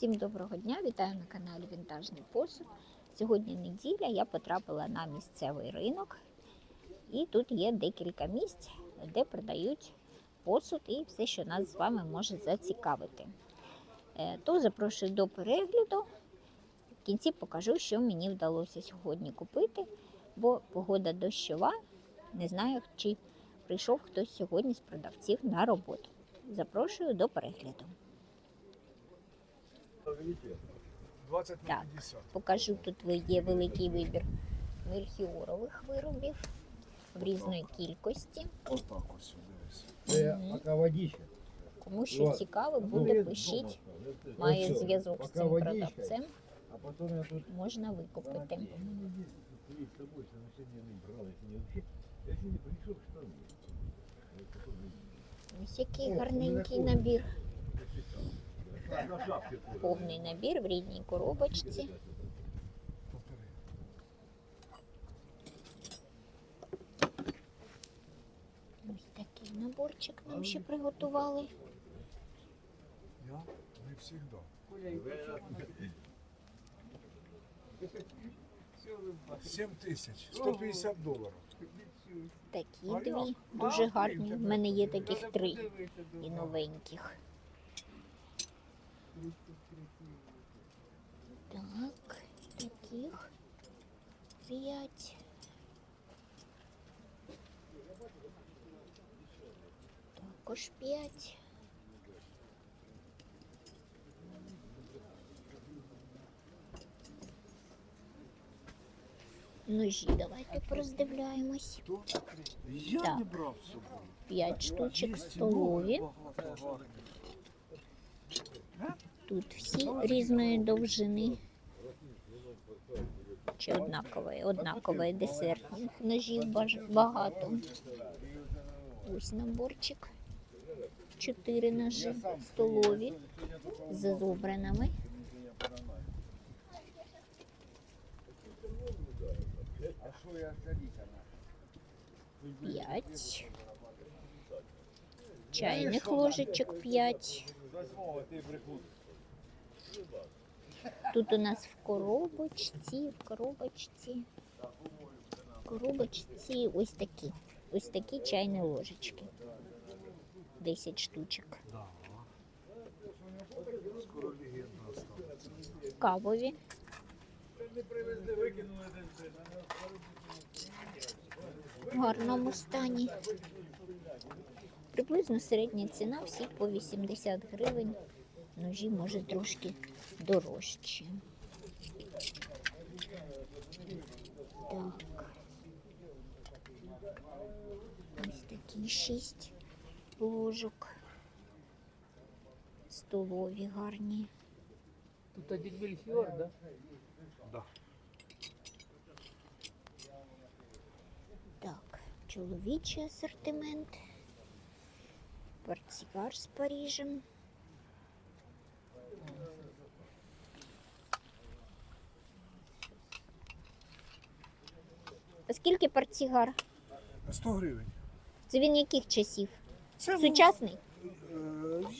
Всім доброго дня! Вітаю на каналі Вінтажний посуд. Сьогодні неділя, я потрапила на місцевий ринок, і тут є декілька місць, де продають посуд і все, що нас з вами може зацікавити. Е, То запрошую до перегляду. В кінці покажу, що мені вдалося сьогодні купити, бо погода дощова. Не знаю, чи прийшов хтось сьогодні з продавців на роботу. Запрошую до перегляду. 20 на Так. Покажу тут ви- є великий вибір мельхіорових виробів в різної кількості. Кому що цікаво, Ну, буде пишіть. Має зв'язок з цим продавцем, А потом я тут можна викупити. Ось який гарненький набір. Повний набір в рідній коробочці. Ось такий наборчик нам ще приготували. Я не завжди. 7 тисяч, 150 доларів. Такі дві дуже гарні. В мене є таких три і новеньких. Так, таких п'ять. Також п'ять. Ножі давайте пороздивляємось. Хто? Я Так. не брав з собою. П'ять штучок Є столові. Тут всі різної довжини. Чи однакової, однакової десертних ножів багато. Ось наборчик. Чотири ножі столові з на? П'ять. Чайних ложечок п'ять. Тут у нас в коробочці, в коробочці, в коробочці ось такі. Ось такі чайні ложечки. 10 штучок. Кавові. В гарному стані. Приблизно середня ціна всіх по 80 гривень. Ножі може трошки дорожче. Так. Ось такі шість ложок. Столові гарні. Тут один мельхиор, да? Да. Так, чоловічий асортимент. Портсигар з Парижем. Скільки портсигар? 100 гривень. Це він яких часів? Це Сучасний? е,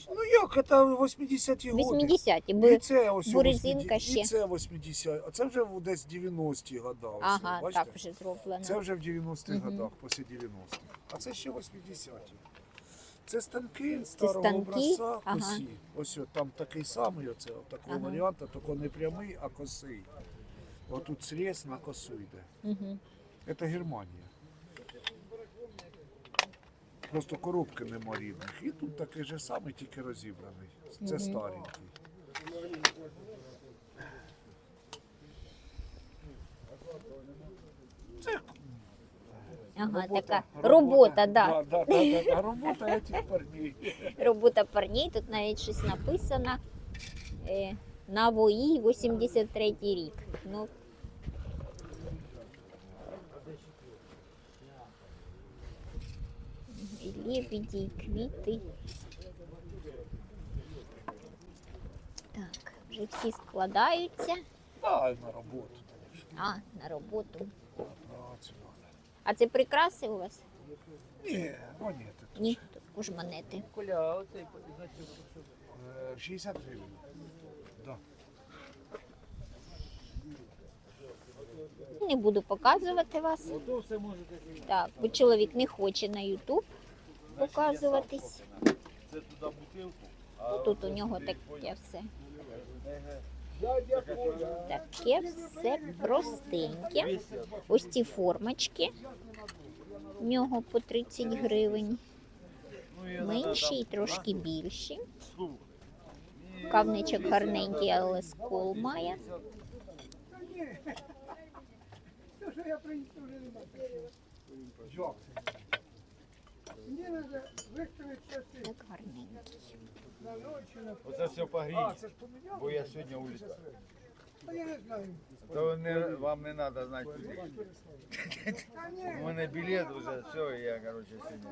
ну як, це 80-ті роки. 80-ті. І Бо... це ось бо 80 ще. І це 80, а це вже десь 90-ті года. ось, Ага, бачите? так вже зроблено. Це вже в 90-х Мгм. годах, після 90-х. А це ще 80-ті. Це станки старого станки? образця, Ага. косі. Ось от там такий самий, оце, от такого Ага. варіанту, тільки не прямий, а косий. Отут срез на косу йде. Угу. Це Германія. Просто коробки нема рівних. І тут такий же самий, тільки розібраний. Це старенький. Це Ага, така робота, да. Да, да, да, да. Робота этих парней. Робота парней, тут навіть щось написано. Е, на ВОІ 83 рік. Ну, і лебеді, і квіти. Так, вже всі складаються. Да, на роботу, конечно. А, на роботу. На працю. А це прикраси у вас? Ні, монети. тут. Ні, також монети. Коля, а оцей за? Е, 60 гривень. Да. Не буду показувати вас. Ото все можете. Так, бо чоловік не хоче на Ютуб показуватись. Це туди бутилку. Тут у нього таке все. Таке все простеньке. Ось ці формочки. В нього по 30 гривень. Менші і трошки більші. Кавничок гарненький, але скол має. Як? Так гарненький. Оце все погрій, бо я сьогодні улітаю. Та я не знаю. То не, вам не треба знати куди. У мене білет вже, все, я, коротше, сьогодні.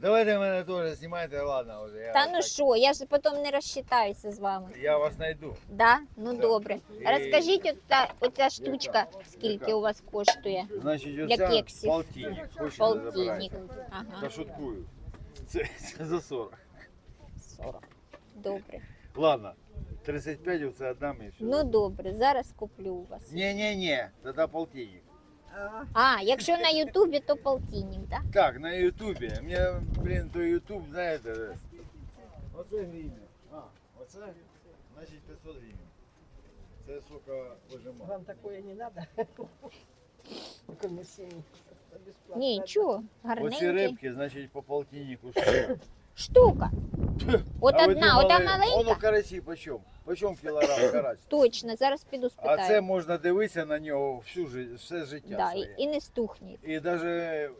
Давайте мене теж знімайте, ладно, вже. Я, Та ну так- що, я ж потім не розчитаюся з вами. Я вас знайду. Да? Ну Так. добре. І- Розкажіть, оця, оця штучка, скільки у вас коштує? Значить, Для оця кексів. полтинник. Хочете Полтинник. забирайте. Ага, Та шуткую. Це, це за 40. 40. Добре. Ладно, 35 оце віддам і все. Ну добре, зараз куплю у вас. Ні-ні-ні, тоді полтинник. А, якщо на Ютубі, то полтинник, так? Так, на Ютубі. Мені, блін, то Ютуб, знаєте. Оце гривня. А, оце, значить 500 гривень. Це сока вижимає. Вам такое не надо? Комиссионник. Бесплатно. Нічого, Оці гарненький. рибки, значить, по полтиннику штука. Штука. От А ви одна, ота Воно маленька. карасі почем? Почем кілограм карась? Точно, зараз піду А це можна дивитися на нього всю жи- все життя да, своє. і не стухне. І навіть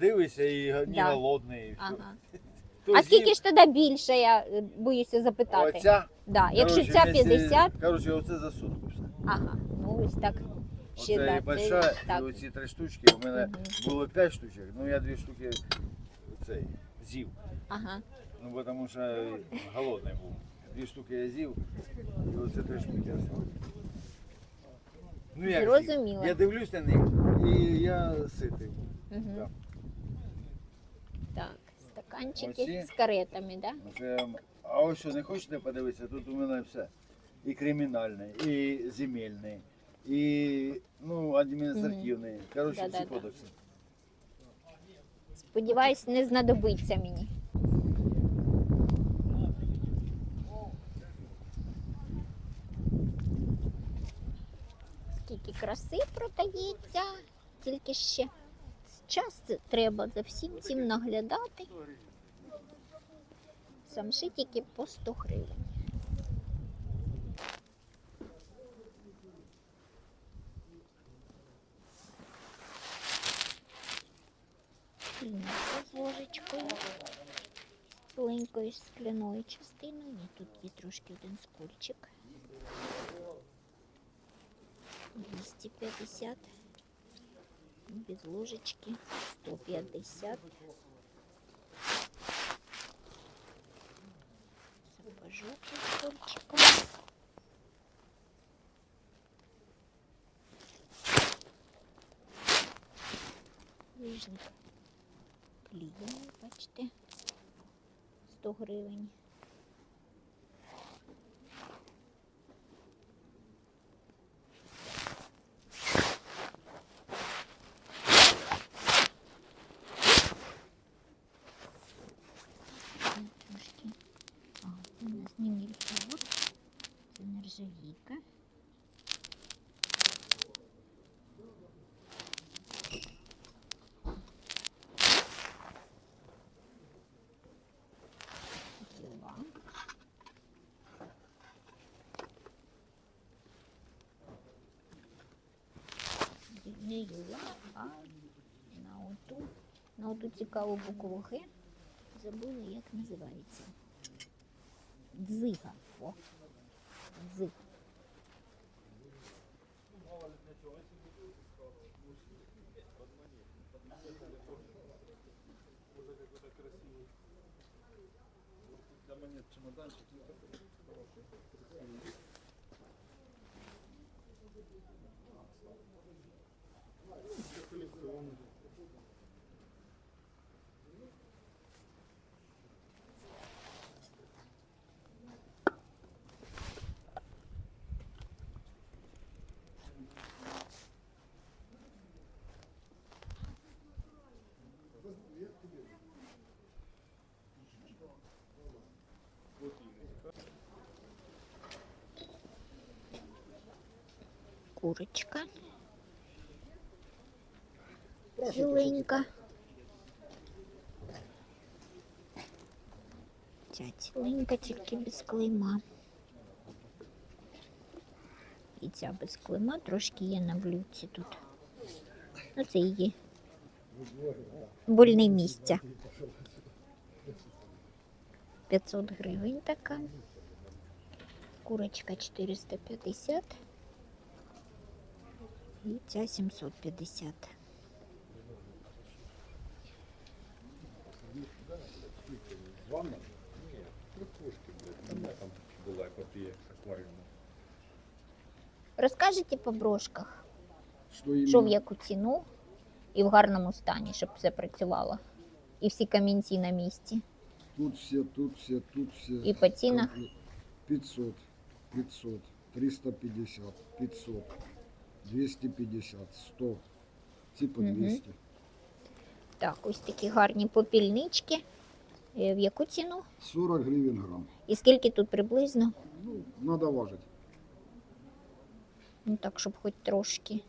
дивишся і не Да. голодний. І все. Ага. Хто А скільки ж тоді більше, я е, боюся запитати. Оця, Да. Якщо коротше, ця якщо- 50, Коротше, оце за сутку все. ага, ну ось так. Ще, Оце да, це- большая, і так. оці три штучки. У мене Мгм. було п'ять штучок, ну я дві штуки цей, з'їв. Ага. Ну, бо тому що голодний був. Дві штуки я з'їв, і оце три штуки осталось. Ну, як з'їв? Зрозуміло. Я дивлюсь на них і я ситий. Угу. Так. Так, стаканчики Оці. з каретами, да? Це, а ось що, не хочете подивитися? Тут у мене все. І кримінальне, і земельне, і ну, адміністративне. Коротше, всі Да-да-да. кодекси. Сподіваюсь, не знадобиться мені. Скільки краси продається, тільки ще час треба за всім цим наглядати. Самши тільки по 100 гривень. З ложечкою, з маленькою скляною частиною. І тут є трошки один скольчик. 250. Без ложечки 150. Сапожок із скольчиком. Лижник клієнт, бачите, 100 гривень. Це Трошки. А, це у нас не мільфор, це Не юла, а на оту, на оту цікаву букву Г. Забула, як називається. Дзига. О. Дзиг. Може, какой-то красивый. Для монет чемоданчик, ну такой хороший, красивый. Коллекционный. курочка. Ціленька. Ця ціленька, тільки без клейма. І ця без клейма трошки є на блюдці тут. Ну, це її больне місце. 500 гривень така. Курочка 450. І ця 750. була копія акваріуму. Розкажете по брошках, що в яку ціну і в гарному стані, щоб все працювало. І всі камінці на місці. Тут все, тут все, тут все. І по цінах? Комплект. 500, 500, 350, 500, 250, 100. Типа Мгм. 200. Так, ось такі гарні попільнички. Е, В яку ціну? 40 гривен грамм. І скільки тут приблизно? Ну, надо важить. Ну так, щоб хоч трошки.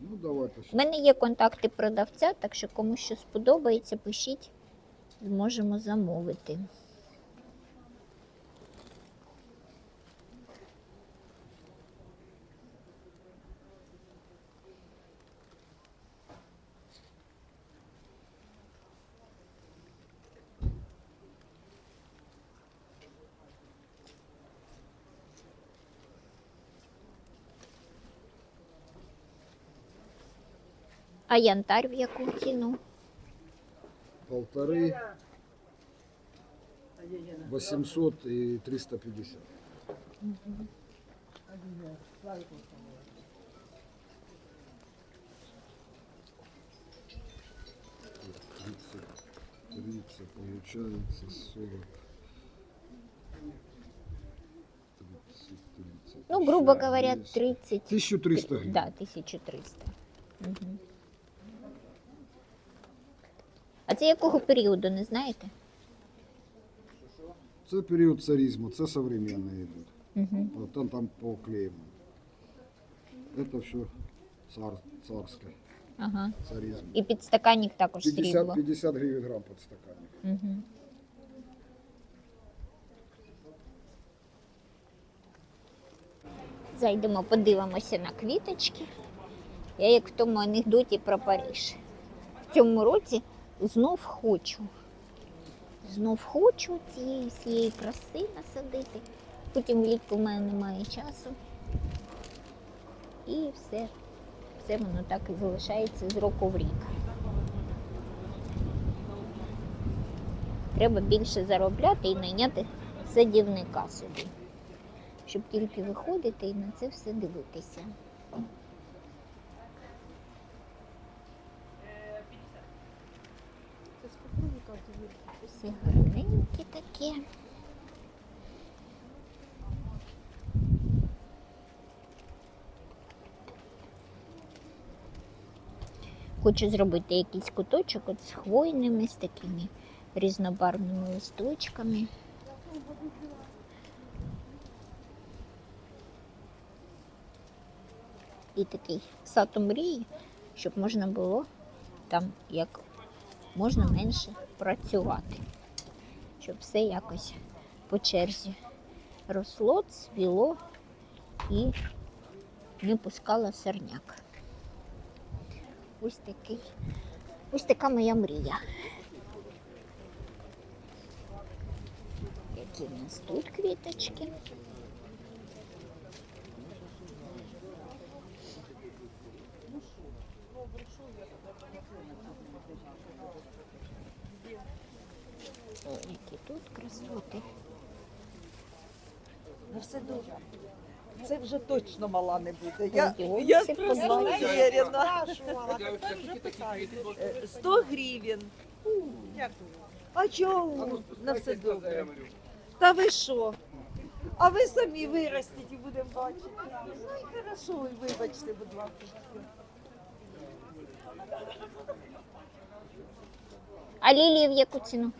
Ну, давайте. У мене є контакти продавця, так що кому що сподобається, пишіть, зможемо замовити. А янтарь в яку ціну? Полторы, 800 и 350. Тридцать, получается 40. 30, 30. Ну, грубо говоря, 200. 30. 1300 гривен. Да, 1300. Угу. А це якого періоду, не знаєте? Це період царизму, це современные йдуть. Угу. Там, там по клеям. Это все цар, царское, Ага. царизм. І підстаканник також 50, срібло. 50 гривен грамм под стаканник. Угу. Зайдемо, подивимося на квіточки. Я як в тому анекдоті про Париж. В цьому році знов хочу. Знов хочу цієї всієї краси насадити. Потім влітку в мене немає часу. І все, все воно так і залишається з року в рік. Треба більше заробляти і найняти садівника собі, щоб тільки виходити і на це все дивитися. Всі гарненькі такі. Хочу зробити якийсь куточок от з хвойними, з такими різнобарвними листочками. І такий сад мрії, щоб можна було там як можна менше працювати, щоб все якось по черзі росло, цвіло і не пускало сорняк. Ось такий, ось така моя мрія. Які в нас тут квіточки. О, які тут красоти. Ну все добре. Це вже точно мала не буде. Я, я просто уверена. Е, 100 гривень. А чого на все добре? Та ви що? А ви самі виростіть і будемо бачити. Ну і хорошо, і вибачте, будь ласка. А лілії в яку ціну?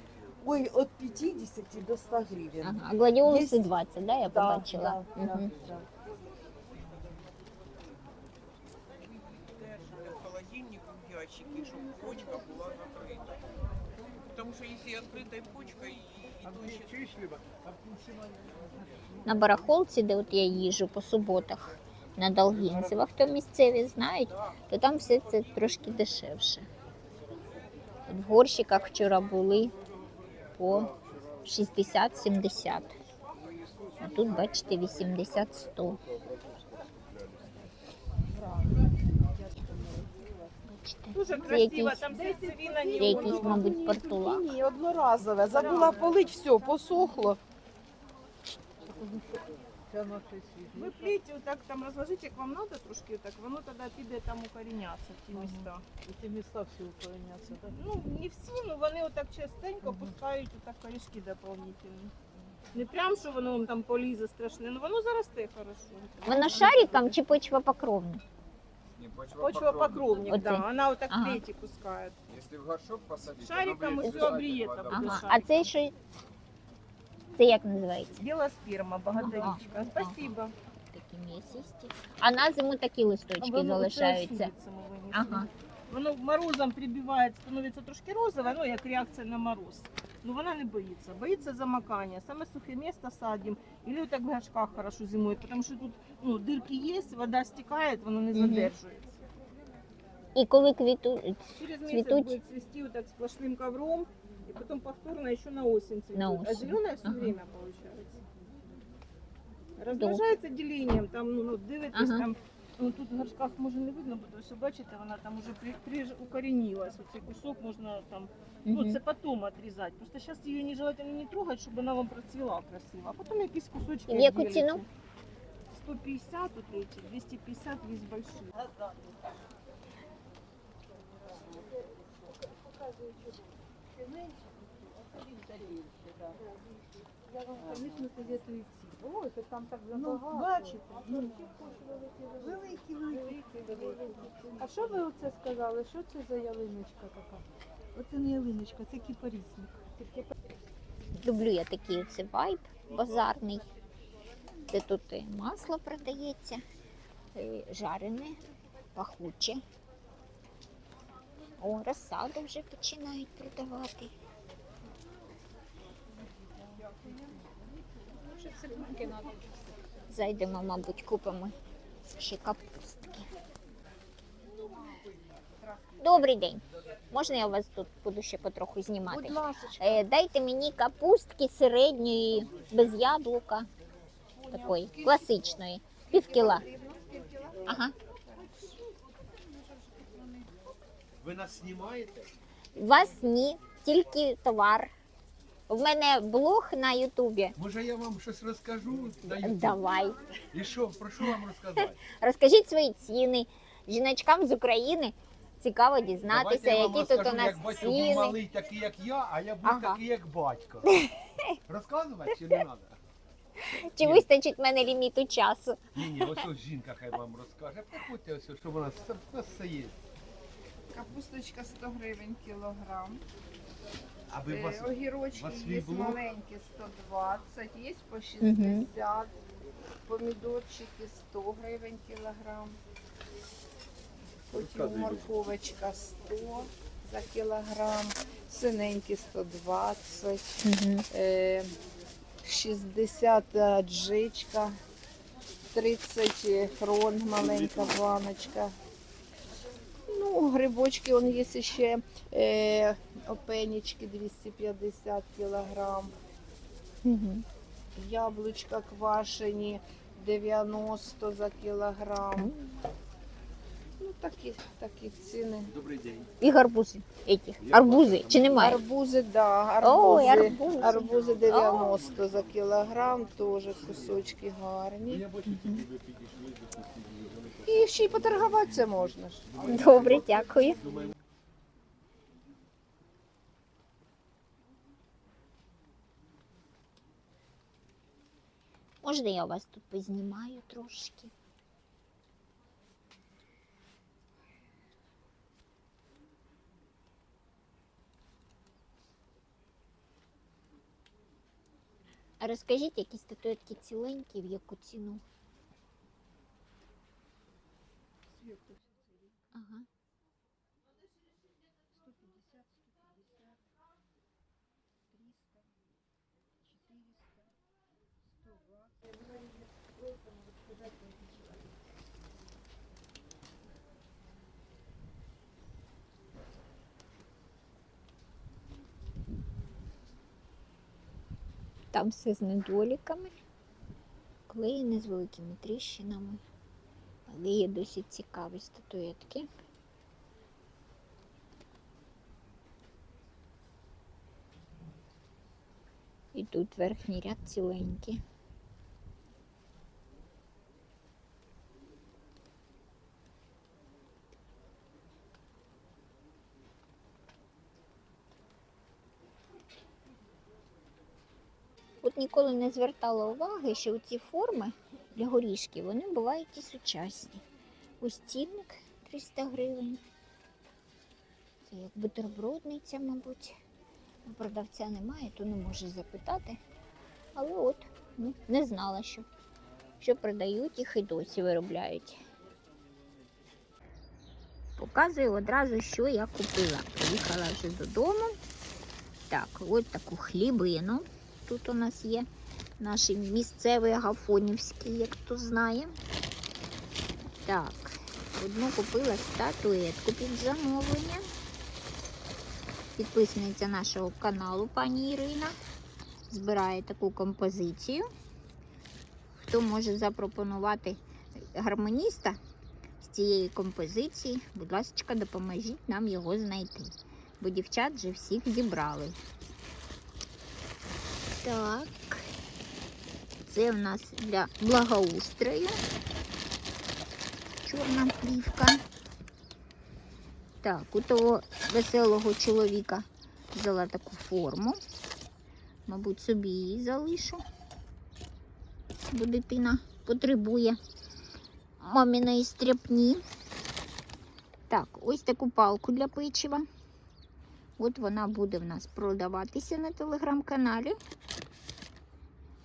Ой, от 50 до 100 гривень. Ага. А гладиолусы Есть... 20, да, я да, побачила? Да, угу. да, да. холодильнику ящики, чтобы почка была закрыта. Потому что если открытая почка на барахолці, де от я їжу по суботах на Долгінцева, хто місцеві знають, то там все це трошки дешевше. От в горщиках вчора були по 60-70. А тут, бачите, 80-100. Бачите, Дуже це красиво, якийсь, там серцевина це якийсь, мабуть, портулак. Ні, одноразове. Забула полить, все, посохло. Ви пліть, отак там розложіть, як вам треба трошки, так воно тоді піде там укорінятися в ті міста. Ці міста всі укореняться, так? Ну, не всі, ну вони отак частенько пускають отак корішки дополнительні. Не прям, що воно вам там полізе страшне, ну воно заросте хорошо. Воно шариком чи почвопокровне? Не, Почва покровник, Оце. да, вона отак Ага. плеті пускає. Если в горшок посадить, Шариком оно и будет всё облиет вода там. Ага. А це що? Це як називається? Біла сперма, богодарічка. Спасибо. Такі м'ясисті. А на зиму такі листочки Воно залишаються. винесли. Ага. Воно морозом прибиває, становиться трошки розове, ну як реакція на мороз. Ну вона не боїться. Боїться замокання. Саме сухе місце садимо. Или так в горшках хорошо зимує, тому що тут ну, дирки є, вода стікає, воно не Мгм. задержується. І коли квіту... Через месяц Цветуть. будет цвести вот так сплошным ковром, и потом повторно еще на осень цветет. На А осень. зеленое все Ага. время получается. Размножается делением, там, ну, ну дивитесь, Ага. там, ну, тут в горшках може не видно, бо все бачите, вона там уже при, при, укоренилась. Оцей кусок можна там, ну, Мгм. це потом отрізати. Просто зараз її нежелательно не трогать, щоб вона вам процвіла красиво. А потом якісь кусочки В яку ціну? 150 вот эти, 250 есть большие. Я вам, звісно, советую йти. О, це там так Ну, бачите, Ну, великі, великі, великі. А що ви оце сказали? Що це за ялиночка така? Оце не ялиночка, це кіпарісник. Люблю я такий оце вайб базарний. Де тут і масло продається, і жарене, пахуче. О, розсаду вже починають продавати. Зайдемо, мабуть, купимо ще капустки. Добрий день. Можна я вас тут буду ще потроху знімати? Будь ласка. Е, Дайте мені капустки середньої, без яблука, такої класичної. Пів кіла. Ага. Ви нас знімаєте? Вас ні, тільки товар. В мене блог на Ютубі. Може я вам щось розкажу на YouTube? Давай. І що, про що вам розказати? Розкажіть свої ціни. Жіночкам з України цікаво дізнатися, Давайте я вам які тут у розкажу, нас як батько був ціни. малий, такий як я, а я був Ага. такий як батько. Розказувати чи не треба? Чи вистачить мене ліміту часу? Ні, ні, ось ось жінка хай вам розкаже. Приходьте, ось, що вона все, все є. Капусточка 100 гривень кілограм. А ви у вас, Е, Огірочки у вас свій є блог? маленькі 120, є по 60. Помідорчики 100 гривень кілограм. Потім Розказуй, морковочка 100 за кілограм. Синенькі 120. Угу. Е, 60 аджичка. 30 хрон, маленька баночка. Ну, грибочки, он є ще е, опенічки 250 кілограм. Угу. Яблучка квашені 90 за кілограм. Ну, такі, такі ціни. Добрий день. І гарбузи. Які? Арбузи. Чи немає? Арбузи, да, Ой, арбузи. арбузи. Арбузи 90 за кілограм, теж кусочки гарні. Сусідів. І ще й поторгуватися можна ж. Добре, дякую. Можна я вас тут познімаю трошки? А розкажіть, які статуетки ціленькі, в яку ціну? Сверху Ага. 150, 150, 300, 400, 120. Я была не сказать, Там все з недоліками, клеєне з великими тріщинами, але є досить цікаві статуетки. І тут верхній ряд ціленький. От ніколи не звертала уваги, що ці форми для горішків вони бувають і сучасні. Ось цінник 300 гривень. Це як бутербродниця, мабуть. Продавця немає, то не можу запитати. Але от, ну, не знала, що, що продають їх і досі виробляють. Показую одразу, що я купила. Приїхала вже додому. Так, от таку хлібину. Тут у нас є наш місцевий агафонівський, як хто знає. Так, одну купила статуетку під замовлення. Підписниця нашого каналу, пані Ірина, збирає таку композицію. Хто може запропонувати гармоніста з цієї композиції, будь ласка, допоможіть нам його знайти. Бо дівчат вже всіх зібрали. Так. Це в нас для благоустрою. Чорна плівка. Так, у того веселого чоловіка взяла таку форму. Мабуть, собі її залишу. Бо дитина потребує маміної стряпні. Так, ось таку палку для печива. От вона буде в нас продаватися на телеграм-каналі.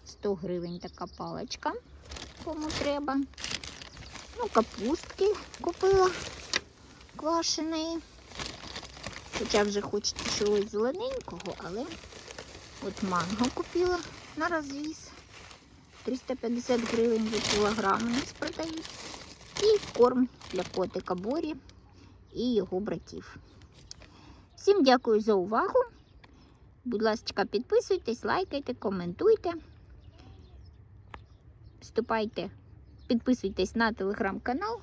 100 гривень така паличка, кому треба. Ну, капустки купила квашеної. Хоча вже хочеться чогось зелененького, але от манго купила на розвіз. 350 гривень за кілограм у нас продають. І корм для котика Борі і його братів. Всім дякую за увагу. Будь ласка, підписуйтесь, лайкайте, коментуйте. Вступайте, підписуйтесь на телеграм-канал.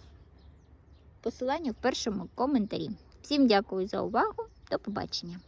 Посилання в першому коментарі. Всім дякую за увагу. До побачення.